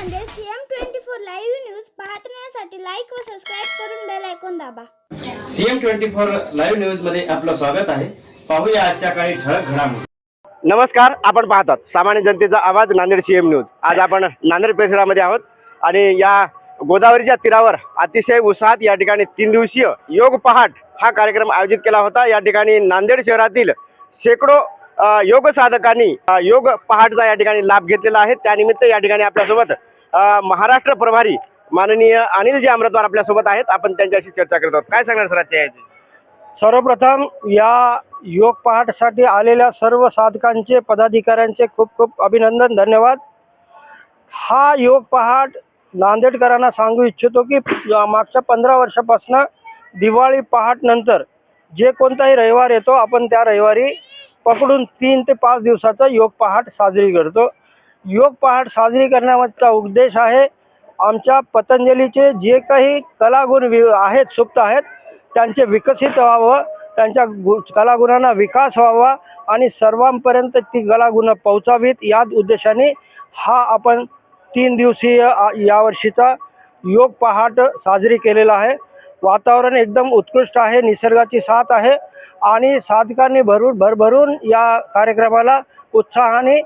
CM twenty four live news पाहण्यासाठी like व subscribe करून बेल ऐकून दाबा. सीएम ट्वेंटी फोर लाईव्ह न्यूजमध्ये आपलं स्वागत आहे. पाहूया आजच्या काही ठळक घडामोडी. नमस्कार आपण पाहतात सामान्य जनतेचा आवाज नांदेड सीएम न्यूज आज आपण नांदेड परिसरामध्ये आहोत आणि या गोदावरीच्या तीरावर अतिशय उत्साहात या ठिकाणी तीन दिवसीय योग पहाट हा कार्यक्रम आयोजित केला होता. या ठिकाणी नांदेड शहरातील शेकडो योग साधकांनी योग पहाटचा या ठिकाणी लाभ घेतलेला आहे. त्यानिमित्त या ठिकाणी आपल्यासोबत महाराष्ट्र प्रभारी माननीय अनिलजी अमृतवार आपल्यासोबत आहेत आपण त्यांच्याशी चर्चा करत आहोत. काय सांगणार सर आजच्या याची? सर्वप्रथम या योग पहाटसाठी आलेल्या सर्व साधकांचे पदाधिकाऱ्यांचे खूप खूप अभिनंदन धन्यवाद. हा योग पहाट नांदेडकरांना सांगू इच्छितो की मागच्या पंधरा वर्षापासून दिवाळी पहाट नंतर जे कोणताही रविवार येतो आपण त्या रविवारी पकडून तीन ते पाच दिवसाचा योग पहाट साजरी करतो. योग पहाट साजरी करण्यामागचा उद्देश आहे. आमच्या पतंजलीचे जे काही कलागुण वि आहेत सुप्त आहेत त्यांचे विकसित व्हावं त्यांच्या गु कलागुणांना विकास व्हावा आणि सर्वांपर्यंत ती कलागुणं पोहोचावीत. याच उद्देशाने हा आपण तीन दिवसीय यावर्षीचा योग पहाट साजरी केलेला आहे. वातावरण एकदम उत्कृष्ट आहे निसर्गाची साथ आहे आणि साधकांनी भरून भरभरून या कार्यक्रमाला उत्साहाने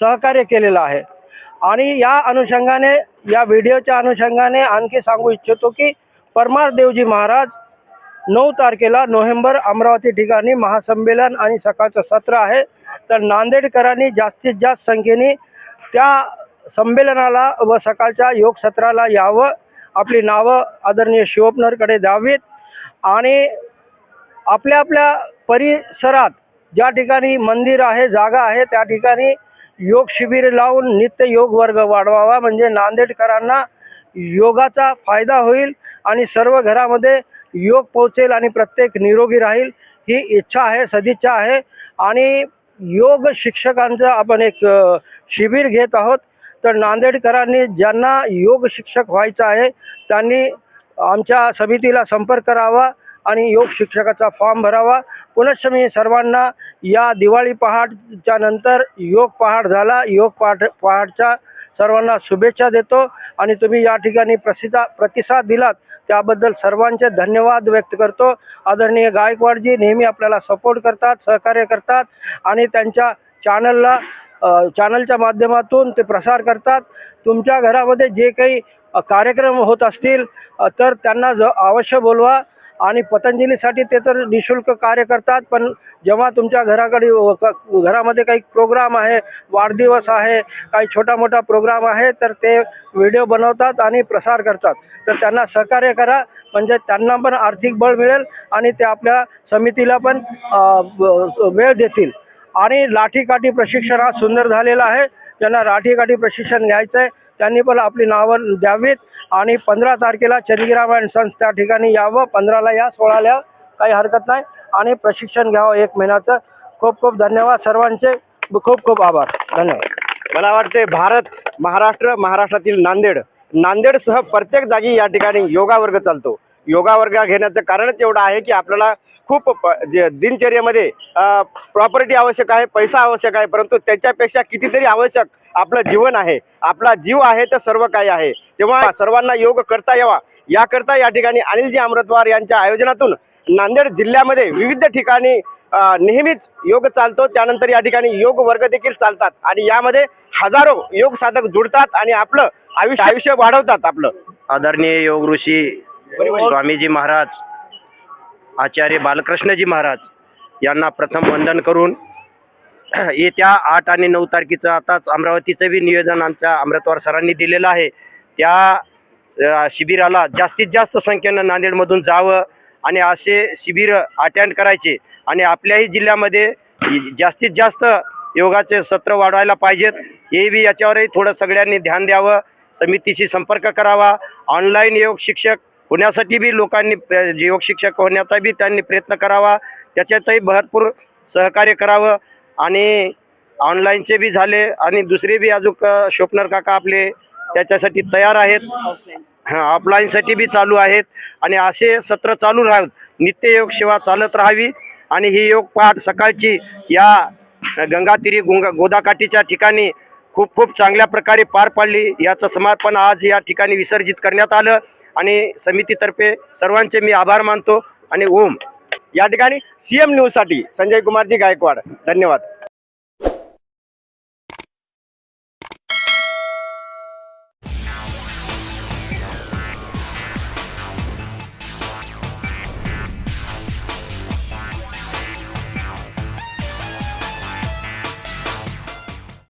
सहकार्य केलेलं आहे. आणि या अनुषंगाने या व्हिडिओच्या अनुषंगाने आणखी सांगू इच्छितो की परमार देवजी महाराज नऊ तारखेला नोव्हेंबर अमरावती ठिकाणी महासंमेलन आणि सकाळचं सत्र आहे. तर नांदेडकरांनी जास्तीत जास्त संख्येने त्या संमेलनाला व सकाळच्या योग सत्राला यावं आपली नावं आदरणीय शिवपनरकडे द्यावीत. आणि आपल्या आपल्या परिसरात ज्या ठिकाणी मंदिर आहे जागा आहे त्या ठिकाणी योग शिबिर लावून नित्य योग वर्ग वाढवावा. म्हणजे नांदेडकरांना योगाचा फायदा होईल आणि सर्व घरामध्ये योग पोहोचेल आणि प्रत्येक निरोगी राहील. ही इच्छा आहे सदिच्छा आहे. आणि योग शिक्षकांचं आपण एक शिबिर घेत आहोत. तर नांदेडकरांनी ज्यांना योग शिक्षक व्हायचं आहे त्यांनी आमच्या समितीला संपर्क करावा. आणि योग शिक्षकाचा फॉर्म भरावा. पुनश्च मी सर्वांना या दिवाळी पहाटच्या नंतर योग पहाट झाला. योग पहाट पहाटच्या सर्वांना शुभेच्छा देतो. आणि तुम्ही या ठिकाणी प्रसिद्धा प्रतिसाद दिलात त्याबद्दल सर्वांचे धन्यवाद व्यक्त करतो. आदरणीय गायकवाडजी नेहमी आपल्याला सपोर्ट करतात सहकार्य करतात आणि त्यांच्या चॅनलला चॅनलच्या माध्यमातून ते प्रसार करतात. तुमच्या घरामध्ये जे काही कार्यक्रम होत असतील तर त्यांना ज अवश्य बोलवा. आणि पतंजलीसाठी ते तर निशुल्क कार्य करतात पण जेव्हा तुमच्या घराकडे क- घरामध्ये काही प्रोग्राम आहे वाढदिवस आहे काही छोटा मोठा प्रोग्राम आहे तर ते व्हिडिओ बनवतात आणि प्रसार करतात. तर त्यांना सहकार्य करा म्हणजे त्यांना पण आर्थिक बळ मिळेल आणि ते आपल्या समितीला पण वेळ देतील. आणि लाठीकाठी प्रशिक्षण हा सुंदर झालेला आहे. ज्यांना लाठीकाठी प्रशिक्षण घ्यायचं आहे त्यांनी पण आपली नावं द्यावीत. आणि पंधरा तारखेला चंदीरामायण सन्स त्या ठिकाणी यावं. पंधराला या सोळाला काही हरकत नाही. आणि प्रशिक्षण घ्यावं एक महिन्याचं. खूप खूप धन्यवाद सर्वांचे. खूप खूप आभार. धन्यवाद. मला वाटते भारत महाराष्ट्र महाराष्ट्रातील नांदेड. नांदेडसह प्रत्येक जागी या ठिकाणी योगा वर्ग चालतो. योगा वर्ग घेण्याचं कारणच एवढं आहे की आपल्याला खूप प- जे दिनचर्येमध्ये प्रॉपर्टी आवश्यक आहे पैसा आवश्यक आहे परंतु त्याच्यापेक्षा कितीतरी आवश्यक आपलं जीवन आहे. आपला जीव आहे तर सर्व काही आहे. तेव्हा सर्वांना योग करता यावा. याकरता या ठिकाणी अनिलजी अमृतवार यांच्या आयोजनातून नांदेड जिल्ह्यामध्ये विविध ठिकाणी नेहमीच योग चालतो. त्यानंतर या ठिकाणी योग वर्ग देखील चालतात. आणि यामध्ये हजारो योग साधक जुडतात आणि आपलं आयुष्य आयुष्य वाढवतात आपलं. आदरणीय योग ऋषी स्वामीजी महाराज आचार्य बालकृष्णजी महाराज यांना प्रथम वंदन करून येत्या आठ आणि नऊ तारखेचं आताच अमरावतीचं बी नियोजन आमच्या अमृतवार सरांनी दिलेलं आहे. त्या शिबिराला जास्तीत जास्त संख्येनं नांदेडमधून जावं आणि असे शिबिर अटेंड करायचे आणि आपल्याही जिल्ह्यामध्ये जास्तीत जास्त योगाचे सत्र वाढवायला पाहिजेत. हे बी याच्यावरही थोडं सगळ्यांनी ध्यान द्यावं. समितीशी संपर्क करावा. ऑनलाईन योग शिक्षक होण्यासाठी बी लोकांनी जीवक शिक्षक होण्याचा बी त्यांनी प्रयत्न करावा. त्याच्यातही भरपूर सहकार्य करावं. आणि ऑनलाईनचे बी झाले आणि दुसरे बी अजून शोपनर काका आपले त्याच्यासाठी तयार आहेत. हां ऑफलाईनसाठी बी चालू आहेत. आणि असे सत्र चालू राहावेत नित्य योग सेवा चालत राहावी. आणि ही योग पाठ सकाळची या गंगातीरी गुंगा गोदाकाठीच्या ठिकाणी खूप खूप चांगल्या प्रकारे पार पाडली. याचं समर्पण आज या ठिकाणी विसर्जित करण्यात आलं. आणि समितीतर्फे सर्वांचे मी आभार मानतो आणि ओम. या ठिकाणी सीएम एमसाठी संजय कुमारजी गायकवाड. धन्यवाद.